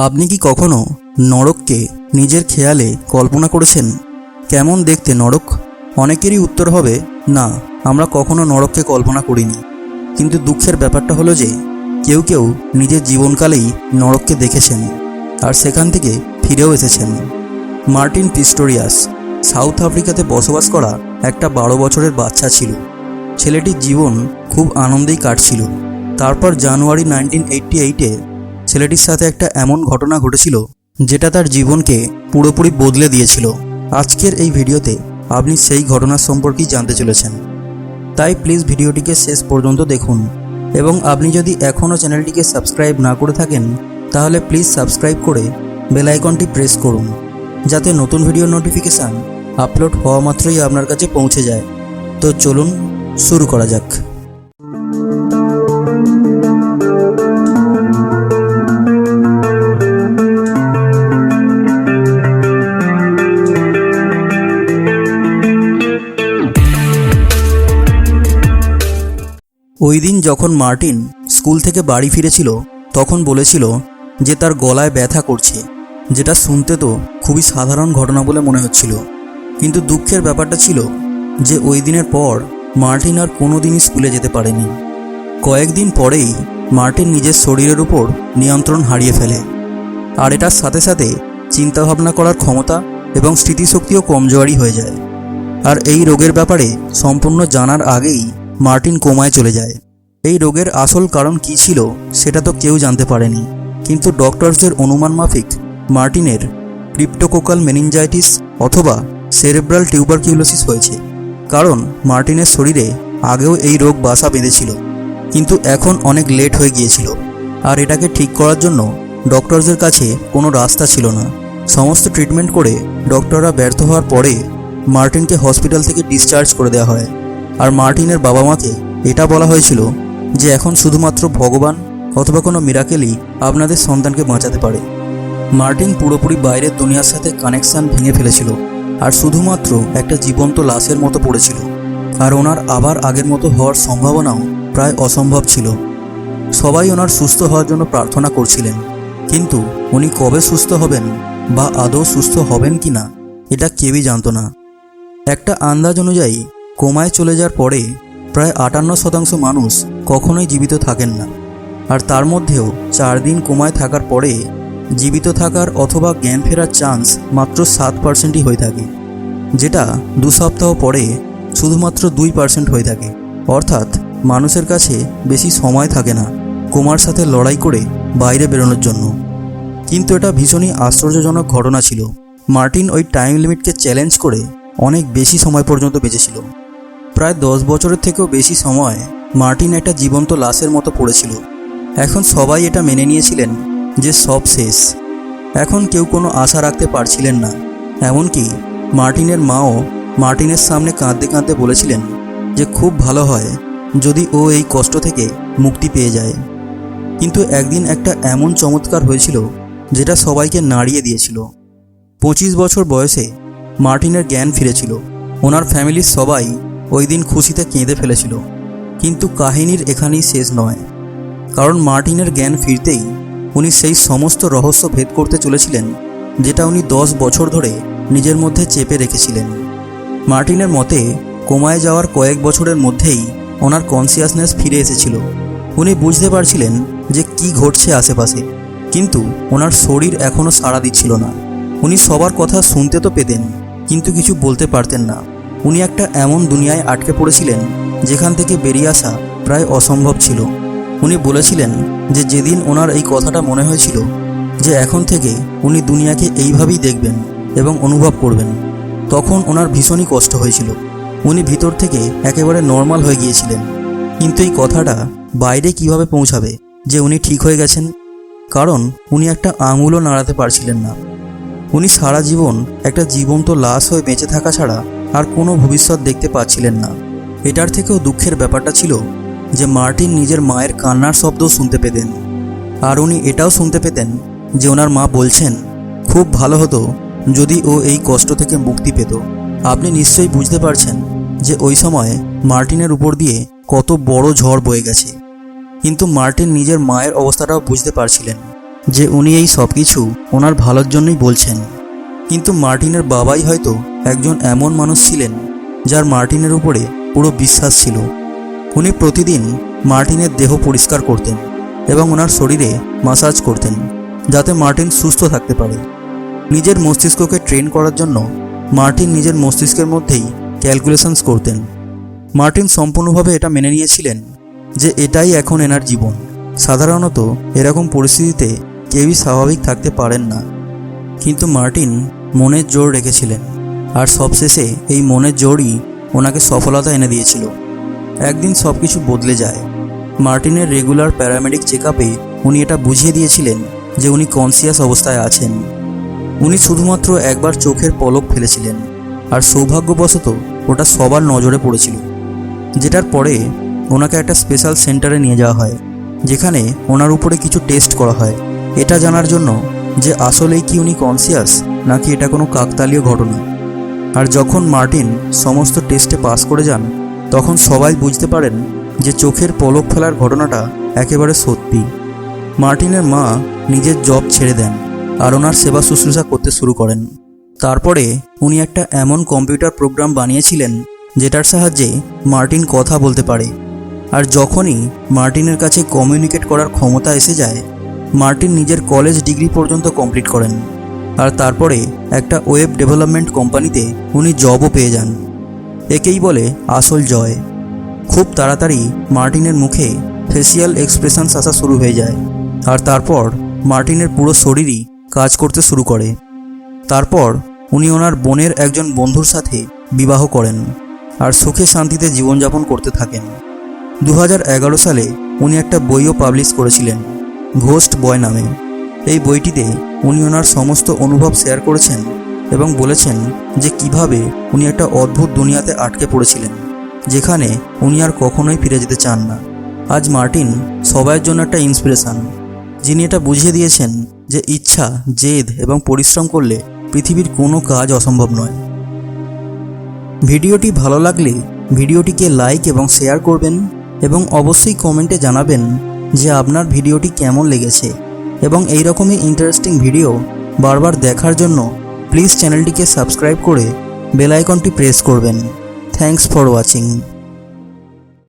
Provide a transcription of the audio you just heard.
আপনি কি কখনো নরককে নিজের খেয়ালে কল্পনা করেছেন? কেমন দেখতে নরক? অনেকেরই উত্তর হবে, না, আমরা কখনো নরককে কল্পনা করিনি। কিন্তু দুঃখের ব্যাপারটা হলো যে, কেউ কেউ নিজের জীবনকালেই নরককে দেখেছেন আর সেখান থেকে ফিরেও এসেছেন। মার্টিন পিস্টোরিয়াস, সাউথ আফ্রিকাতে বসবাস করা একটা বারো বছরের বাচ্চা ছিল। ছেলেটির জীবন খুব আনন্দেই কাটছিল। তারপর জানুয়ারি নাইনটিন এইটটি এইটে ছেলেটির সাথে একটা এমন ঘটনা ঘটেছিল, যেটা তার জীবনকে পুরোপুরি বদলে দিয়েছিল। আজকের এই ভিডিওতে আপনি সেই ঘটনার সম্পর্কেই জানতে চলেছেন। তাই প্লিজ ভিডিওটিকে শেষ পর্যন্ত দেখুন এবং আপনি যদি এখনও চ্যানেলটিকে সাবস্ক্রাইব না করে থাকেন, তাহলে প্লিজ সাবস্ক্রাইব করে বেল আইকনটি প্রেস করুন, যাতে নতুন ভিডিও নোটিফিকেশান আপলোড হওয়া মাত্রই আপনার কাছে পৌঁছে যায়। তো চলুন শুরু করা যাক। ওই দিন যখন মার্টিন স্কুল থেকে বাড়ি ফিরেছিল, তখন বলেছিল যে তার গলায় ব্যথা করছে, যেটা শুনতে তো খুবই সাধারণ ঘটনা বলে মনে হচ্ছিল। কিন্তু দুঃখের ব্যাপারটা ছিল যে ওই দিনের পর মার্টিন আর কোনো দিনই স্কুলে যেতে পারেনি। কয়েকদিন পরেই মার্টিন নিজের শরীরের উপর নিয়ন্ত্রণ হারিয়ে ফেলে। আর এটার সাথে সাথে চিন্তাভাবনা করার ক্ষমতা এবং স্মৃতিশক্তিও কমজোরি হয়ে যায়। আর এই রোগের ব্যাপারে সম্পূর্ণ জানার আগেই মার্টিন কোমায় চলে যায়। এই রোগের আসল কারণ কী ছিল সেটা তো কেউ জানতে পারেনি। কিন্তু ডক্টরসদের অনুমান মাফিক মার্টিনের ক্রিপ্টোকোকাল মেনিনজাইটিস অথবা সেরেব্রাল টিউবারকিউলোসিস হয়েছে, কারণ মার্টিনের শরীরে আগেও এই রোগ বাসা বেঁধেছিল, কিন্তু এখন অনেক লেট হয়ে গিয়েছিল। আর এটাকে ঠিক করার জন্য ডক্টরসদের কাছে কোনো রাস্তা ছিল না। সমস্ত ট্রিটমেন্ট করে ডক্টররা ব্যর্থ হওয়ার পরে মার্টিনকে হসপিটাল থেকে ডিসচার্জ করে দেওয়া হয়। আর মার্টিনের বাবা মাকে এটা বলা হয়েছিল যে এখন শুধুমাত্র ভগবান অথবা কোনো মিরাকেলই আপনাদের সন্তানকে বাঁচাতে পারে। মার্টিন পুরোপুরি বাইরের দুনিয়ার সাথে কানেকশন ভেঙে ফেলেছিল আর শুধুমাত্র একটা জীবন্ত লাশের মতো পড়েছিল। আর ওনার আবার আগের মতো হওয়ার সম্ভাবনাও প্রায় অসম্ভব ছিল। সবাই ওনার সুস্থ হওয়ার জন্য প্রার্থনা করছিলেন। কিন্তু উনি কবে সুস্থ হবেন বা আদৌ সুস্থ হবেন কি না এটা কেউই জানত না। একটা আন্দাজ অনুযায়ী, কোমায় চলে যাওয়ার পরে প্রায় আটান্ন শতাংশ মানুষ কখনোই জীবিত থাকেন না। আর তার মধ্যেও চার দিন কোমায় থাকার পরে জীবিত থাকার অথবা জ্ঞান ফেরার চান্স মাত্র সাত পার্সেন্টই হয়ে থাকে, যেটা দু সপ্তাহ পরে শুধুমাত্র দুই পার্সেন্ট হয়ে থাকে। অর্থাৎ মানুষের কাছে বেশি সময় থাকে না কোমার সাথে লড়াই করে বাইরে বেরোনোর জন্য। কিন্তু এটা ভীষণই আশ্চর্যজনক ঘটনা ছিল। মার্টিন ওই টাইম লিমিটকে চ্যালেঞ্জ করে অনেক বেশি সময় পর্যন্ত বেঁচেছিল। প্রায় দশ বছরের থেকেও বেশি সময় মার্টিন একটা জীবন্ত লাশের মতো পড়েছিল। এখন সবাই এটা মেনে নিয়েছিলেন যে সব শেষ। এখন কেউ কোনো আশা রাখতে পারছিলেন না। এমনকি মার্টিনের মাও মার্টিনের সামনে কাঁদতে কাঁদতে বলেছিলেন যে খুব ভালো হয় যদি ও এই কষ্ট থেকে মুক্তি পেয়ে যায়। কিন্তু একদিন একটা এমন চমৎকার হয়েছিল যেটা সবাইকে নাড়িয়ে দিয়েছিল। পঁচিশ বছর বয়সে মার্টিনের জ্ঞান ফিরেছিল। ওনার ফ্যামিলির সবাই ওই দিন খুশিতে কেঁদে ফেলেছিল। কিন্তু কাহিনীর এখানেই শেষ নয়। কারণ মার্টিনের জ্ঞান ফিরতেই উনি সেই সমস্ত রহস্য ভেদ করতে চলেছিলেন, যেটা উনি দশ বছর ধরে নিজের মধ্যে চেপে রেখেছিলেন। মার্টিনের মতে, কোমায় যাওয়ার কয়েক বছরের মধ্যেই ওনার কনসিয়াসনেস ফিরে এসেছিল। উনি বুঝতে পারছিলেন যে কি ঘটছে আশেপাশে, কিন্তু ওনার শরীর এখনও সাড়া দিচ্ছিল না। উনি সবার কথা শুনতে তো পেতেন, কিন্তু কিছু বলতে পারতেন না। উনি একটা এমন দুনিয়ায় আটকে পড়েছিলেন, যেখান থেকে বেরিয়ে আসা প্রায় অসম্ভব ছিল। উনি বলেছিলেন যে যেদিন ওনার এই কথাটা মনে হয়েছিল, যে এখন থেকে উনি দুনিয়াকে এইভাবেই দেখবেন এবং অনুভব করবেন। তখন ওনার ভীষণই কষ্ট হয়েছিল। উনি ভিতর থেকে একেবারে নর্মাল হয়ে গিয়েছিলেন। কিন্তু এই কথাটা বাইরে কীভাবে পৌঁছাবে যে উনি ঠিক হয়ে গেছেন? কারণ উনি একটা আঙুলও নাড়াতে পারছিলেন না। উনি সারা জীবন একটা জীবন্ত লাশ হয়ে বেঁচে থাকা ছাড়া আর কোনো ভবিষ্যৎ দেখতে পাচ্ছিলেন না। এটার থেকেও দুঃখের ব্যাপারটা ছিল যে মার্টিন নিজের মায়ের কান্নার শব্দ শুনতে পেতেন। আর উনি এটাও শুনতে পেতেন যে ওনার মা বলছেন, খুব ভালো হতো যদি ও এই কষ্ট থেকে মুক্তি পেত। আপনি নিশ্চয়ই বুঝতে পারছেন যে ওই সময় মার্টিনের উপর দিয়ে কত বড় ঝড় বয়ে গেছে। কিন্তু মার্টিন নিজের মায়ের অবস্থাটাও বুঝতে পারছিলেন যে উনি এই সব কিছু ওনার ভালোর জন্যই বলছেন। কিন্তু মার্টিনের বাবাই হয়তো একজন এমন মানুষ ছিলেন যার মার্টিনের উপরে পুরো বিশ্বাস ছিল। উনি প্রতিদিন মার্টিনের দেহ পরিষ্কার করতেন এবং ওনার শরীরে মাসাজ করতেন যাতে মার্টিন সুস্থ থাকতে পারে। নিজের মস্তিষ্ককে ট্রেন করার জন্য মার্টিন নিজের মস্তিষ্কের মধ্যেই ক্যালকুলেশনস করতেন। মার্টিন সম্পূর্ণভাবে এটা মেনে নিয়েছিলেন যে এটাই এখন এনার জীবন। সাধারণত এরকম পরিস্থিতিতে কেউই স্বাভাবিক থাকতে পারেন না। কিন্তু মার্টিন মনের জোর রেখেছিলেন। আর সবশেষে এই মনের জোরই ওনাকে সফলতা এনে দিয়েছিল। একদিন সব কিছু বদলে যায়। মার্টিনের রেগুলার প্যারামেডিক চেক উনি এটা বুঝিয়ে দিয়েছিলেন যে উনি কনসিয়াস অবস্থায় আছেন। উনি শুধুমাত্র একবার চোখের পলক ফেলেছিলেন। আর সৌভাগ্যবশত ওটা সবার নজরে পড়েছিল। যেটার পরে ওনাকে একটা স্পেশাল সেন্টারে নিয়ে যাওয়া হয়, যেখানে ওনার উপরে কিছু টেস্ট করা হয়। এটা জানার জন্য যে আসলেই কি উনি কনসিয়াস নাকি এটা কোনো কাকতালীয় ঘটনা? আর যখন মার্টিন সমস্ত টেস্টে পাস করে যান, তখন সবাই বুঝতে পারেন যে চোখের পলক ফেলার ঘটনাটা একেবারে সত্যি। মার্টিনের মা নিজের জব ছেড়ে দেন আর ওনার সেবা শুশ্রূষা করতে শুরু করেন। তারপরে উনি একটা এমন কম্পিউটার প্রোগ্রাম বানিয়েছিলেন, যেটার সাহায্যে মার্টিন কথা বলতে পারে। আর যখনই মার্টিনের কাছে কমিউনিকেট করার ক্ষমতা এসে যায় মার্টিন নিজের কলেজ ডিগ্রি পর্যন্ত কমপ্লিট করেন। আর তারপরে একটা ওয়েব ডেভেলপমেন্ট কোম্পানিতে উনি জবও পেয়ে যান। একেই বলে আসল জয়। খুব তাড়াতাড়ি মার্টিনের মুখে ফেসিয়াল এক্সপ্রেশনস আসা শুরু হয়ে যায়। আর তারপর মার্টিনের পুরো শরীরই কাজ করতে শুরু করে। তারপর উনি ওনার বোনের একজন বন্ধুর সাথে বিবাহ করেন আর সুখে শান্তিতে জীবনযাপন করতে থাকেন। দু হাজার এগারো সালে উনি একটা বইও পাবলিশ করেছিলেন। ঘোস্ট বয় নামে। এই বইটিতে উনি ওনার সমস্ত অনুভব শেয়ার করেছেন এবং বলেছেন যে কীভাবে উনি একটা অদ্ভুত দুনিয়াতে আটকে পড়েছিলেন, যেখানে উনি আর কখনোই ফিরে যেতে চান না। আজ মার্টিন সবাইয়ের জন্য একটা ইন্সপিরেশন যিনি এটা বুঝিয়ে দিয়েছেন যে ইচ্ছা, জেদ এবং পরিশ্রম করলে পৃথিবীর কোনো কাজ অসম্ভব নয়। ভিডিওটি ভালো লাগলে ভিডিওটিকে লাইক এবং শেয়ার করবেন এবং অবশ্যই কমেন্টে জানাবেন যে আপনার ভিডিওটি কেমন লেগেছে এবং এই রকমই ইন্টারেস্টিং ভিডিও বারবার দেখার জন্য প্লিজ চ্যানেলটিকে সাবস্ক্রাইব করে বেল আইকনটি প্রেস করবেন। Thanks for watching